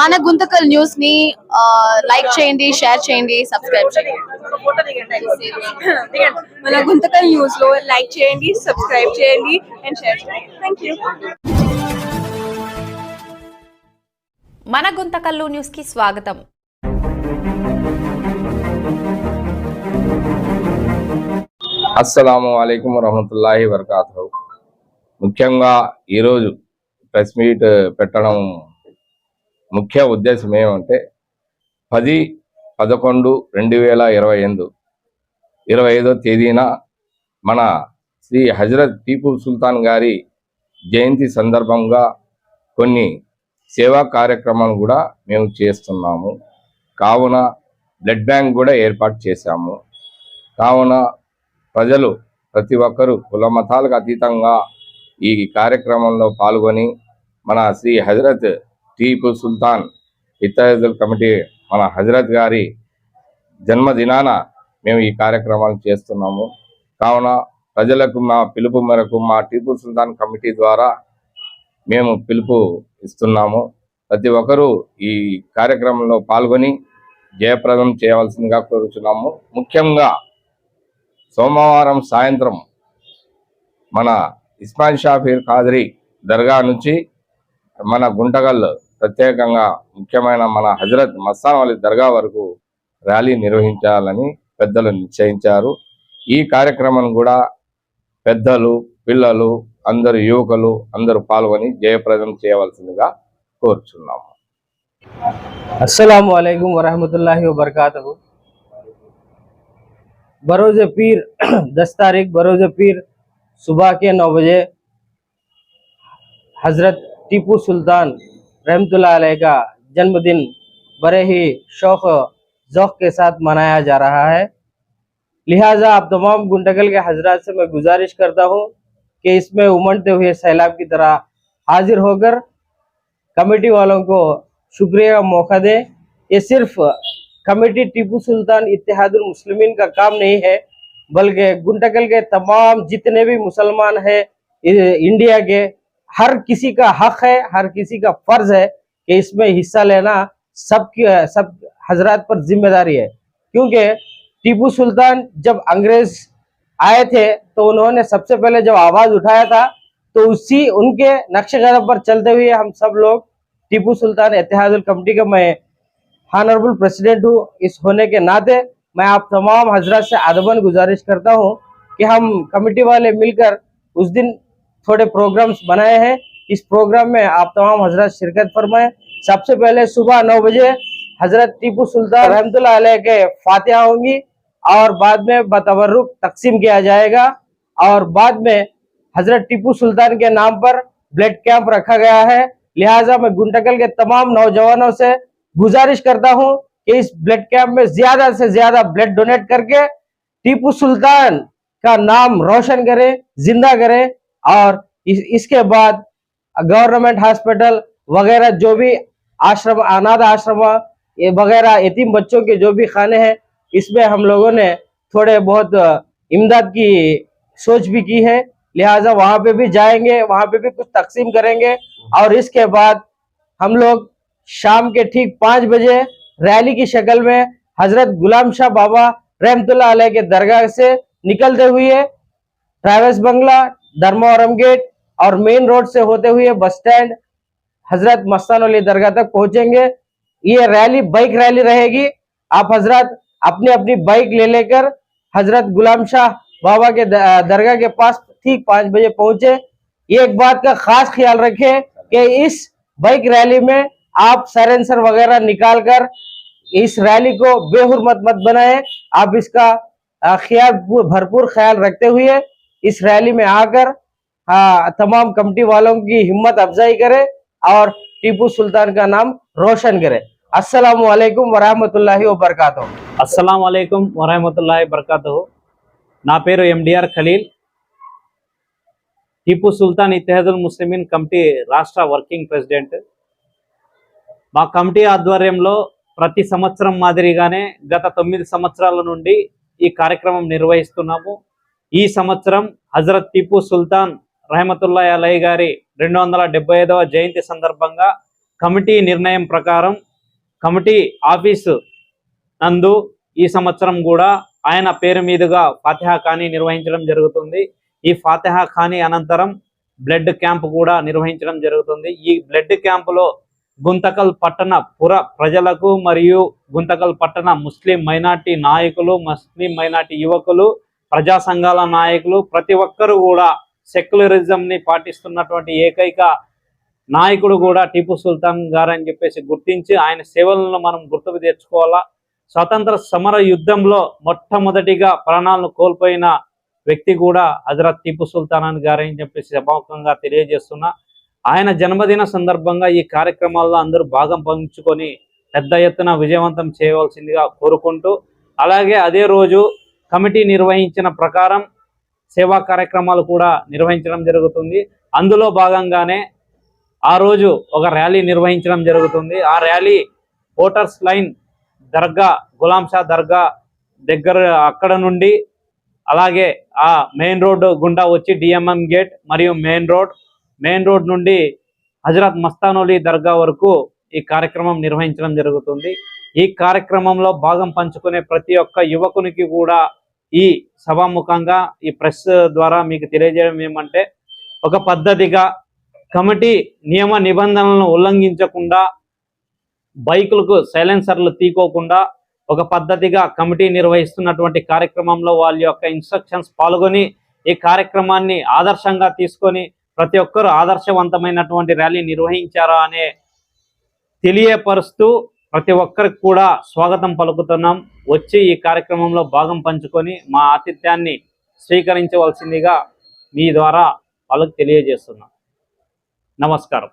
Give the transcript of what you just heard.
మన గుంతకల్ న్యూస్ని లైక్ చేయండి షేర్ చేయండి సబ్స్క్రైబ్ చేయండి. మన గుంతకల్ న్యూస్లో లైక్ చేయండి సబ్స్క్రైబ్ చేయండి అండ్ షేర్ చేయండి. థ్యాంక్ యూ మన గుంతకల్లు న్యూస్కి స్వాగతం. అస్సలాము అలైకుం వరహమతుల్లాహి వరకాతు ముఖ్యంగా ఈరోజు ప్రెస్ మీట్ పెట్టడం ముఖ్య ఉద్దేశం ఏమంటే పది పదకొండు రెండు వేల ఇరవై ఐదు ఇరవై ఐదో తేదీన మన శ్రీ హజరత్ టీపు సుల్తాన్ గారి జయంతి సందర్భంగా కొన్ని సేవా కార్యక్రమాలు కూడా మేము చేస్తున్నాము. కావున బ్లడ్ బ్యాంక్ కూడా ఏర్పాటు చేశాము. కావున ప్రజలు ప్రతి ఒక్కరూ కుల మతాలకు అతీతంగా ఈ కార్యక్రమంలో పాల్గొని మన శ్రీ హజరత్ టీపు సుల్తాన్ ఇత్తజుల్ కమిటీ మన హజరత్ గారి జన్మదినాన మేము ఈ కార్యక్రమాలు చేస్తున్నాము. కావున ప్రజలకు మా పిలుపు మేరకు మా టీపు సుల్తాన్ కమిటీ ద్వారా మేము పిలుపు ఇస్తున్నాము. ప్రతి ఒక్కరూ ఈ కార్యక్రమంలో పాల్గొని జయప్రదం చేయవలసిందిగా కోరుచున్నాము. ముఖ్యంగా సోమవారం సాయంత్రం మన ఇస్మాన్ షాఫీర్ ఖాదరి దర్గా నుంచి మన గుంటగల్ ప్రత్యేకంగా ముఖ్యమైన మన హజరత్ మస్తాన్ అలీ దర్గా వరకు ర్యాలీ నిర్వహించాలని పెద్దలు నిశ్చయించారు ఈ కార్యక్రమం కూడా పెద్దలు పిల్లలు అందరు యువకులు అందరూ పాల్గొని జయప్రదం చేయవలసిందిగా కోరుచున్నాము अस्सलाम वालेकुम वरहमतुल्लाहि वबरकातुहू बरोज़ पीर दस तारीख बरोज़ पीर सुबह के नौ बजे हज़रत टीपू सुल्तान रहमतुल्लाह का जन्मदिन बड़े ही शौक ज़ौक़ के साथ मनाया जा रहा है। लिहाजा आप तमाम गुंडगल के हजरात से मैं गुजारिश करता हूँ कि इसमें उमड़ते हुए सैलाब की तरह हाजिर होकर कमेटी वालों को शुक्रिया का मौका दें। ये सिर्फ़ कमेटी टीपू सुल्तान इत्तेहादुल मुस्लिमीन का काम नहीं है, बल्कि गुंटकल के तमाम जितने भी मुसलमान हैं इंडिया के हर किसी का हक है, हर किसी का फ़र्ज़ है कि इसमें हिस्सा लेना सबकी, सब हजरात पर ज़िम्मेदारी है। क्योंकि टीपू सुल्तान जब अंग्रेज़ आए थे तो उन्होंने सबसे पहले जब आवाज़ उठाया था तो उसी उनके नक्शे कदम पर चलते हुए हम सब लोग टीपू सुल्तान इतिहादुल कमेटी का मैं हानरेबल प्रेसिडेंट हूँ। इस होने के नाते मैं आप तमाम हज़रत से अदबन गुजारिश करता हूँ कि हम कमेटी वाले मिलकर उस दिन थोड़े प्रोग्राम्स बनाए हैं। इस प्रोग्राम में आप तमाम हज़रत शिरकत फरमाएँ। सबसे पहले सुबह नौ बजे हज़रत टीपू सुल्तान रहमतुल्लाह के फातिहा होंगी और बाद में बतवरुक तकसीम किया जाएगा और बाद में हज़रत टीपू सुल्तान के नाम पर ब्लड कैंप रखा गया है। लिहाजा मैं गुंडकल के तमाम नौजवानों से गुजारिश करता हूँ कि इस ब्लड कैंप में ज़्यादा से ज़्यादा ब्लड डोनेट करके टीपू सुल्तान का नाम रोशन करें, ज़िंदा करें और इस, इसके बाद गवर्नमेंट हॉस्पिटल वगैरह जो भी आश्रम अनाथ आश्रम ये वगैरह यतीम बच्चों के जो भी खाने हैं इसमें हम लोगों ने थोड़े बहुत इमदाद की सोच भी की है। लिहाजा वहाँ पे भी जाएँगे वहाँ पे भी कुछ तकसीम करेंगे और इसके बाद हम लोग शाम के ठीक पाँच बजे रैली की शक्ल में हज़रत गुलाम शाह बाबा रहमतुल्लाह अलैह के दरगाह से निकलते हुए ट्रैवल्स बंगला धर्मावरम गेट और मेन रोड से होते हुए बस स्टैंड हज़रत मस्तान अली दरगाह तक पहुँचेंगे। ये रैली, बाइक रैली रहेगी। आप हज़रत अपनी अपनी बाइक ले लेकर हज़रत गुलाम शाह बाबा के दरगाह के पास ठीक पाँच बजे पहुँचे। ये एक बात का खास ख्याल रखें कि इस बाइक रैली में आप सरेंसर वगैरह निकाल कर इस रैली को बेहुरमत मत बनाएँ। आप इसका ख्याल, भरपूर ख्याल रखते हुए इस रैली में आकर हाँ, तमाम कमेटी वालों की हिम्मत अफजाई करें और टीपू सुल्तान का नाम रोशन करें अस्सलाम वालेकुम वरहमतुल्लाहि वबरकातुहू అస్సలం అయికం వరహమతుల్లాహి బర్కాతు నా పేరు ఎండిఆర్ ఖలీల్ టిపు సుల్తాన్ ఇత్తెహదుల్ ముస్లిమీన్ కమిటీ రాష్ట్ర వర్కింగ్ ప్రెసిడెంట్ మా కమిటీ ఆధ్వర్యంలో ప్రతి సంవత్సరం మాదిరిగానే గత తొమ్మిది సంవత్సరాల నుండి ఈ కార్యక్రమం నిర్వహిస్తున్నాము ఈ సంవత్సరం హజరత్ టిపు సుల్తాన్ రహమతుల్లా అలై గారి రెండు వందల డెబ్బై ఐదవ జయంతి సందర్భంగా కమిటీ నిర్ణయం ప్రకారం కమిటీ ఆఫీసు నందు ఈ సంవత్సరం కూడా ఆయన పేరు మీదుగా ఫాతిహా ఖానీ నిర్వహించడం జరుగుతుంది. ఈ ఫాతిహా ఖానీ అనంతరం బ్లడ్ క్యాంప్ కూడా నిర్వహించడం జరుగుతుంది. ఈ బ్లడ్ క్యాంపులో గుంతకల్ పట్టణ పుర ప్రజలకు మరియు గుంతకల్ పట్టణ ముస్లిం మైనార్టీ నాయకులు ముస్లిం మైనార్టీ యువకులు ప్రజా సంఘాల నాయకులు ప్రతి ఒక్కరు కూడా సెక్యులరిజం ని పాటిస్తున్నటువంటి ఏకైక నాయకుడు కూడా టిపు సుల్తాన్ గారు అని చెప్పేసి గుర్తించి ఆయన సేవలను మనం గుర్తుకు తెచ్చుకోవాలా? స్వతంత్ర సమర యుద్ధంలో మొట్టమొదటిగా ప్రాణాలను కోల్పోయిన వ్యక్తి కూడా హజరత్ టిపు సుల్తాన్ గారు అని చెప్పేసి సభాముఖంగా తెలియజేస్తున్నా. ఆయన జన్మదిన సందర్భంగా ఈ కార్యక్రమాల్లో అందరూ భాగం పంచుకొని పెద్ద ఎత్తున విజయవంతం చేయవలసిందిగా కోరుకుంటూ అలాగే అదే రోజు కమిటీ నిర్వహించిన ప్రకారం సేవా కార్యక్రమాలు కూడా నిర్వహించడం జరుగుతుంది. అందులో భాగంగానే ఆ రోజు ఒక ర్యాలీ నిర్వహించడం జరుగుతుంది. ఆ ర్యాలీ ఓటర్స్ లైన్ దర్గా గులాం షా దర్గా దగ్గర అక్కడ నుండి అలాగే ఆ మెయిన్ రోడ్ గుండా వచ్చి డిఎంఎం గేట్ మరియు మెయిన్ రోడ్ మెయిన్ రోడ్ నుండి హజరత్ మస్తానోలి దర్గా వరకు ఈ కార్యక్రమం నిర్వహించడం జరుగుతుంది. ఈ కార్యక్రమంలో భాగం పంచుకునే ప్రతి ఒక్క యువకునికి కూడా ఈ సభాముఖంగా ఈ ప్రెస్ ద్వారా మీకు తెలియజేయడం ఏమంటే ఒక పద్ధతిగా కమిటీ నియమ నిబంధనలను ఉల్లంఘించకుండా బైకులకు సైలెన్సర్లు తీకోకుండా ఒక పద్ధతిగా కమిటీ నిర్వహిస్తున్నటువంటి కార్యక్రమంలో వాళ్ళ యొక్క ఇన్స్ట్రక్షన్స్ పాల్గొని ఈ కార్యక్రమాన్ని ఆదర్శంగా తీసుకొని ప్రతి ఒక్కరూ ఆదర్శవంతమైనటువంటి ర్యాలీ నిర్వహించారా అనే తెలియపరుస్తూ ప్రతి ఒక్కరికి కూడా స్వాగతం పలుకుతున్నాం. వచ్చి ఈ కార్యక్రమంలో భాగం పంచుకొని మా ఆతిథ్యాన్ని స్వీకరించవలసిందిగా మీ ద్వారా వాళ్ళకు తెలియజేస్తున్నాం. నమస్కారం.